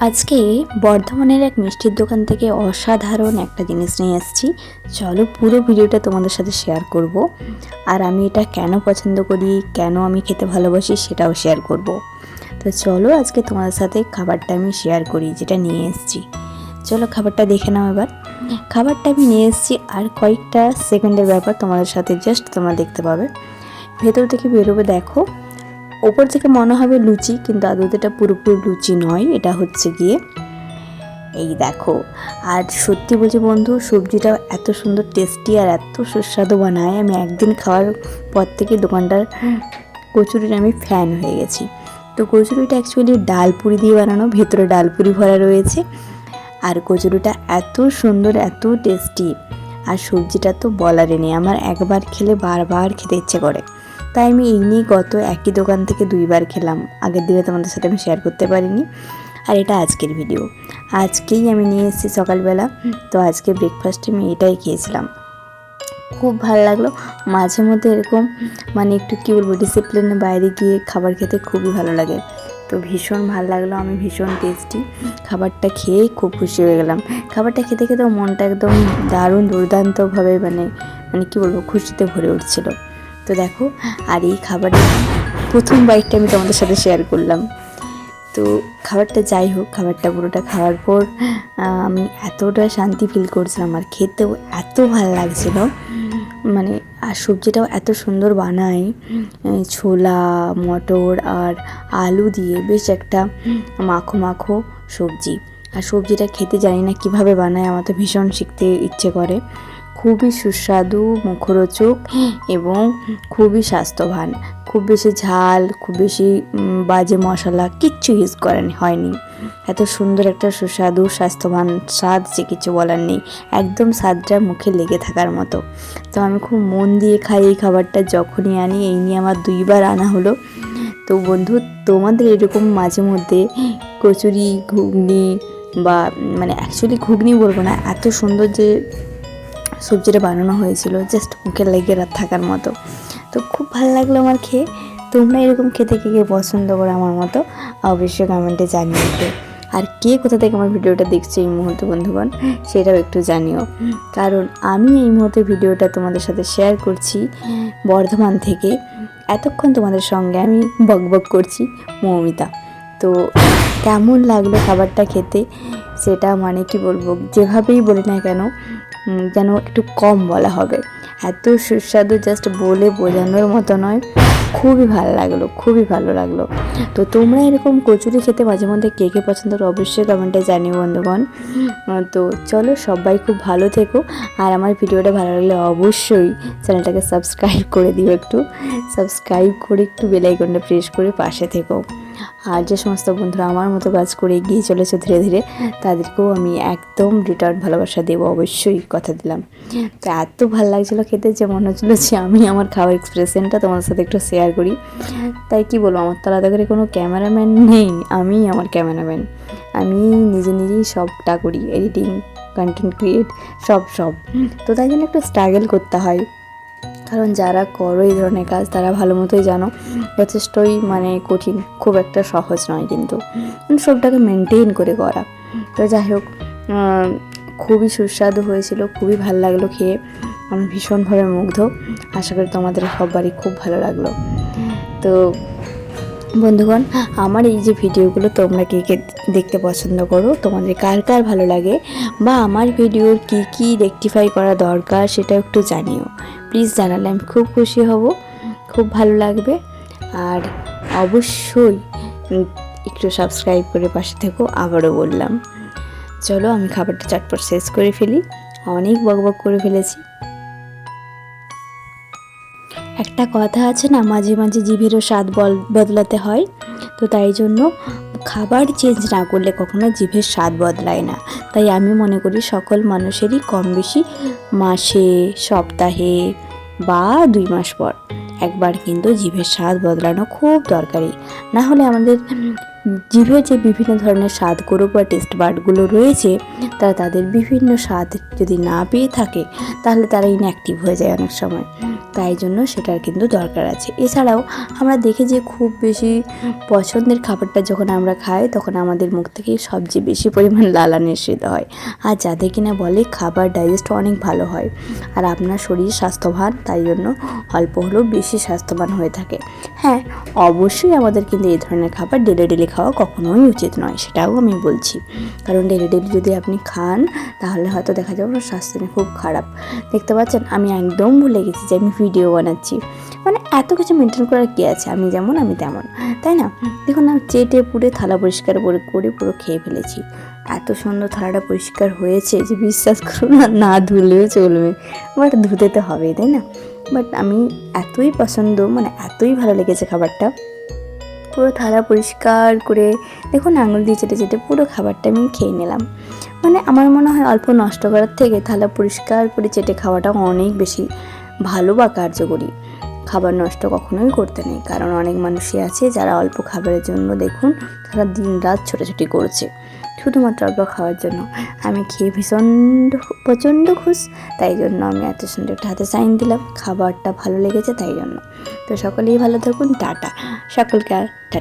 আজকে বর্ধমানের এক মিষ্টির দোকান থেকে অসাধারণ একটা জিনিস নিয়ে এসেছি। চলো পুরো ভিডিওটা তোমাদের সাথে শেয়ার করব। আর আমি এটা কেন পছন্দ করি, কেন আমি খেতে ভালোবাসি সেটাও শেয়ার করব। তো চলো আজকে তোমাদের সাথে খাবারটা আমি শেয়ার করি, যেটা নিয়ে এসেছি। চলো খাবারটা দেখে নাও এবার। খাবারটা আমি নিয়ে এসেছি আর কয়েকটা সেকেন্ডের ব্যাপার তোমাদের সাথে জাস্ট তোমরা দেখতে পাবে। ভেতর থেকে বেরোবে দেখো। ওপর থেকে মনে হবে লুচি, কিন্তু আদৌ এটা পুরোপুরি লুচি নয়, এটা হচ্ছে গিয়ে এই দেখো। আর সত্যি বলছি বন্ধু সবজিটা এত সুন্দর টেস্টি আর এত সুস্বাদু বানায়। আমি একদিন খাওয়ার পর থেকে দোকানটার কচুরির আমি ফ্যান হয়ে গেছি। তো কচুরিটা অ্যাকচুয়ালি ডালপুরি দিয়ে বানানো, ভেতরে ডালপুরি ভরা রয়েছে। আর কচুরিটা এত সুন্দর, এত টেস্টি আর সবজিটা তো বলারে নেই, আমার একবার খেলে বারবার খেতে ইচ্ছে করে। তাই আমি এই নিয়ে গত একই দোকান থেকে দুইবার খেলাম। আগের দিনে তোমাদের সাথে আমি শেয়ার করতে পারিনি। আর এটা আজকের ভিডিও আজকেই আমি নিয়ে এসেছি সকালবেলা। তো আজকে ব্রেকফাস্টে আমি এটাই খেয়েছিলাম। খুব ভালো লাগল। মাঝে মধ্যে এরকম মানে একটু কী বলব ডিসিপ্লিনের বাইরে গিয়ে খাবার খেতে খুবই ভালো লাগে। তো ভীষণ ভালো লাগল, আমি ভীষণ টেস্টি খাবারটা খেয়েই খুব খুশি হয়ে গেলাম। খাবারটা খেতে খেতে মনটা একদম দারুণ, দুর্দান্তভাবে মানে মানে কী বলব, খুশিতে ভরে উঠছিল। তো দেখো, আর এই খাবারের প্রথম বাইকটা আমি তোমাদের সাথে শেয়ার করলাম। তো খাবারটা যাই হোক, খাবারটা পুরোটা খাওয়ার পর আমি এতটা শান্তি ফিল করছিলাম আর খেতেও এত ভালো লাগছিল। মানে আর সবজিটাও এত সুন্দর বানায়। এই ছোলা, মটর আর আলু দিয়ে বেশ একটা মাখো মাখো সবজি। আর সবজিটা খেতে জানি না কীভাবে বানায়, আমার তো ভীষণ শিখতে ইচ্ছে করে। খুবই সুস্বাদু, মুখরোচক এবং খুবই স্বাস্থ্যবান। খুব বেশি ঝাল, খুব বেশি বাজে মশলা কিচ্ছু ইউজ করেন, হয়নি। এত সুন্দর একটা সুস্বাদু, স্বাস্থ্যবান স্বাদ যে কিছু বলার নেই। একদম স্বাদটা মুখে লেগে থাকার মতো। তো আমি খুব মন দিয়ে খাই এই খাবারটা যখনই আনি, এই নিয়ে আমার দুইবার আনা হলো। তো বন্ধু, তোমাদের এরকম মাঝে মধ্যে কচুরি, ঘুগনি বা মানে অ্যাকচুয়ালি ঘুগনি বলব না, এত সুন্দর যে সবজিটা বানানো হয়েছিল জাস্ট মুখে লেগে থাকার মতো। তো খুব ভালো লাগল আমার খেয়ে। তোমরা এরকম খেতে কে কে পছন্দ করো আমার মতো, অবশ্যই কমেন্টে জানিয়ে দিও আর কে কোথা থেকে আমার ভিডিওটা দেখছে এই মুহূর্তে, বন্ধুগণ, সেটাও একটু জানিও। কারণ আমি এই মুহূর্তে ভিডিওটা তোমাদের সাথে শেয়ার করছি বর্ধমান থেকে। এতক্ষণ তোমাদের সঙ্গে আমি বকবক করছি মৌমিতা। তো কেমন লাগল খাবারটা খেতে, সেটা মানে কি বলব, যেভাবেই বলি না কেন যেন একটু কম বলা হবে। এত সুস্বাদু জাস্ট বলে বোঝানোর মতো নয়। খুবই ভালো লাগল, খুবই ভালো লাগল। তো তোমরা এরকম কচুরি খেতে মাঝে মধ্যে কে কে পছন্দ করো অবশ্যই কমেন্টে জানিও বন্ধুগণ। তো চলো সবাই খুব ভালো থেকো। আর আমার ভিডিওটা ভালো লাগলে অবশ্যই চ্যানেলটাকে সাবস্ক্রাইব করে দিও একটু। সাবস্ক্রাইব করে একটু বেলাইকনটা প্রেস করে পাশে থেকো। আর যে সমস্ত বন্ধুরা আমার মতো কাজ করে এগিয়ে চলেছে ধীরে ধীরে, তাদেরকেও আমি একদম রিটার্ন ভালোবাসা দেবো, অবশ্যই কথা দিলাম। তো এত ভালো লাগছিল খেতে, যে মনে হচ্ছিল যে আমি আমার খাওয়ার এক্সপ্রেশনটা তোমাদের সাথে একটু শেয়ার করি। তাই কি বলব, আমার তো আলাদা করে কোনো ক্যামেরাম্যান নেই, আমি আমার ক্যামেরাম্যান আমি নিজে নিজেই সবটা করি এডিটিং কন্টেন্ট ক্রিয়েট সব সব। তো তাই জন্য একটু স্ট্রাগল করতে হয়। কারণ যারা করো এই ধরনের কাজ, তারা ভালো মতোই জানো। যথেষ্টই মানে কঠিন, খুব একটা সহজ নয় কিন্তু। মানে সবটাকে মেনটেন করে করা। তো যাই হোক খুবই সুস্বাদু হয়েছিল, খুবই ভালো লাগল খেয়ে। আমি ভীষণভাবে মুগ্ধ। আশা করি তোমাদের সবারই খুব ভালো লাগল। তো বন্ধুগণ, আমার এই যে ভিডিওগুলো তোমরা কে কে দেখতে পছন্দ করো, তোমাদের কার কার ভালো লাগে, বা আমার ভিডিওর কি কি রেকটিফাই করা দরকার, সেটা একটু জানিও। প্লিজ জানালে আমি খুব খুশি হব, খুব ভালো লাগবে। আর অবশ্যই একটু সাবস্ক্রাইব করে পাশে থেকো, আবারও বললাম। চলো আমি খাবারটা চটপট শেষ করে ফেলি। অনেক বকবক করে ফেলেছি। একটা কথা আছে না, মাঝে মাঝে জিভেরও স্বাদ বদলাতে হয়। তো তাই জন্য খাবার চেঞ্জ না করলে কখনো জিভের স্বাদ বদলায় না। তাই আমি মনে করি সকল মানুষেরই কম বেশি মাসে, সপ্তাহে বা দুই মাস পর। একবার কিন্তু জিভের স্বাদ বদলানো খুব দরকারি। না হলে আমাদের জিভের যে বিভিন্ন ধরনের স্বাদগুলো বা টেস্ট বার্ডগুলো রয়েছে, তারা তাদের বিভিন্ন স্বাদ যদি না পেয়ে থাকে, তাহলে তারা ইনঅ্যাক্টিভ হয়ে যায় অনেক সময়। তাই জন্য সেটার কিন্তু দরকার আছে। এছাড়াও আমরা দেখি যে খুব বেশি পছন্দের খাবারটা যখন আমরা খাই, তখন আমাদের মুখ থেকে সবচেয়ে বেশি পরিমাণ লালা নিঃসৃত হয়। আর যাদের কিনা বলে খাবার ডাইজেস্ট অনেক ভালো হয়। আর আপনার শরীর স্বাস্থ্যবান, তাই জন্য অল্প হলেও বেশি স্বাস্থ্যবান হয়ে থাকে। হ্যাঁ অবশ্যই আমাদের কিন্তু এই ধরনের খাবার ডেলি ডেলি খাওয়া কখনোই উচিত নয়, সেটাও আমি বলছি। কারণ ডেলি ডেলি যদি আপনি খান, তাহলে হয়তো দেখা যাবে আপনার স্বাস্থ্য খুব খারাপ। দেখতে পাচ্ছেন, আমি একদম ভুলে গেছি যে আমি ভিডিও বানাচ্ছি। মানে এত কিছু মেনটেন করার কী আছে? আমি যেমন আমি তেমন। তাই না? দেখুন আমি চেটে পুড়ে থালা পরিষ্কার করে করে পুরো খেয়ে ফেলেছি। এত সুন্দর থালাটা পরিষ্কার হয়েছে যে বিশ্বাস করুন না না ধুলেও চলবে। বাট ধুতে তো হবেই তাই না? বাট আমি এতই পছন্দ মানে এতই ভালো লেগেছে খাবারটা। পুরো থালা পরিষ্কার করে দেখুন আঙুল দিয়ে চেটে চেটে পুরো খাবারটা আমি খেয়ে নিলাম। মানে আমার মনে হয় অল্প নষ্ট করার থেকে থালা পরিষ্কার করে চেটে খাওয়াটা অনেক বেশি ভালো বা কার্যকরী। খাবার নষ্ট কখনোই করতে নেই। কারণ অনেক মানুষই আছে যারা অল্প খাবারের জন্য দেখুন তারা দিন রাত ছোটাছুটি করছে। শুধুমাত্র অল্প খাওয়ার জন্য। আমি খেয়ে ভীষণ প্রচণ্ড খুশ। তাই জন্য আমি এত সুন্দর একটা হাতে সাইন দিলাম। খাবারটা ভালো লেগেছে তাই জন্য। তো সকলেই ভালো থাকুন। টাটা। সকলকে আর টাটা।